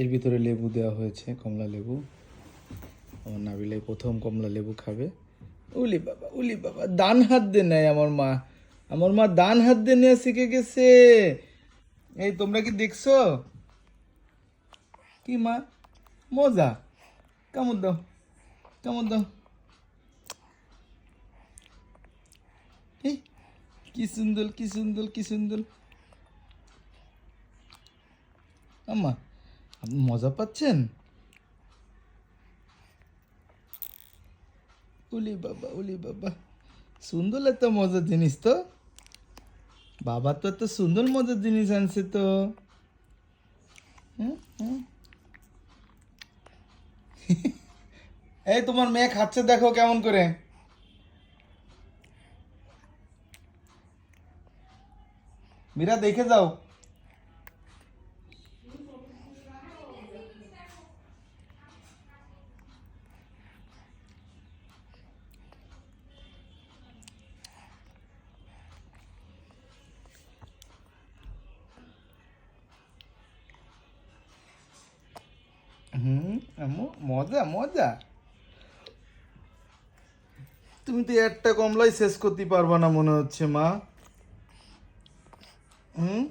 এর ভিতরে লেবু দেওয়া হয়েছে, কমলা লেবু। আমার নাবিলে প্রথম কমলা লেবু খাবে। উলি বাবা উলি বাবা ডান হাত দিয়ে নেয় আমার মা। আমার মা ডান হাত দিয়ে নেওয়া শিখে গেছে। এই, তোমরা কি দেখছ? কি মা? মজা। কেমন দাও? কেমন দাও? কি সুন্দর কি সুন্দর কি সুন্দর। আপনি মজা পাচ্ছেন? উলি বাবা উলি বাবা। সুন্দর এত মজার জিনিস তো। বাবা তো এত সুন্দর মজার জিনিস আনছে তো। এই তোমার মেয়ে খাচ্ছে, দেখো কেমন করে। মীরা, দেখে যাও। হুম মজা মজা। তুমি তো একটা কমলাই শেষ করতে পারবা না মনে হচ্ছে, মা। হুম?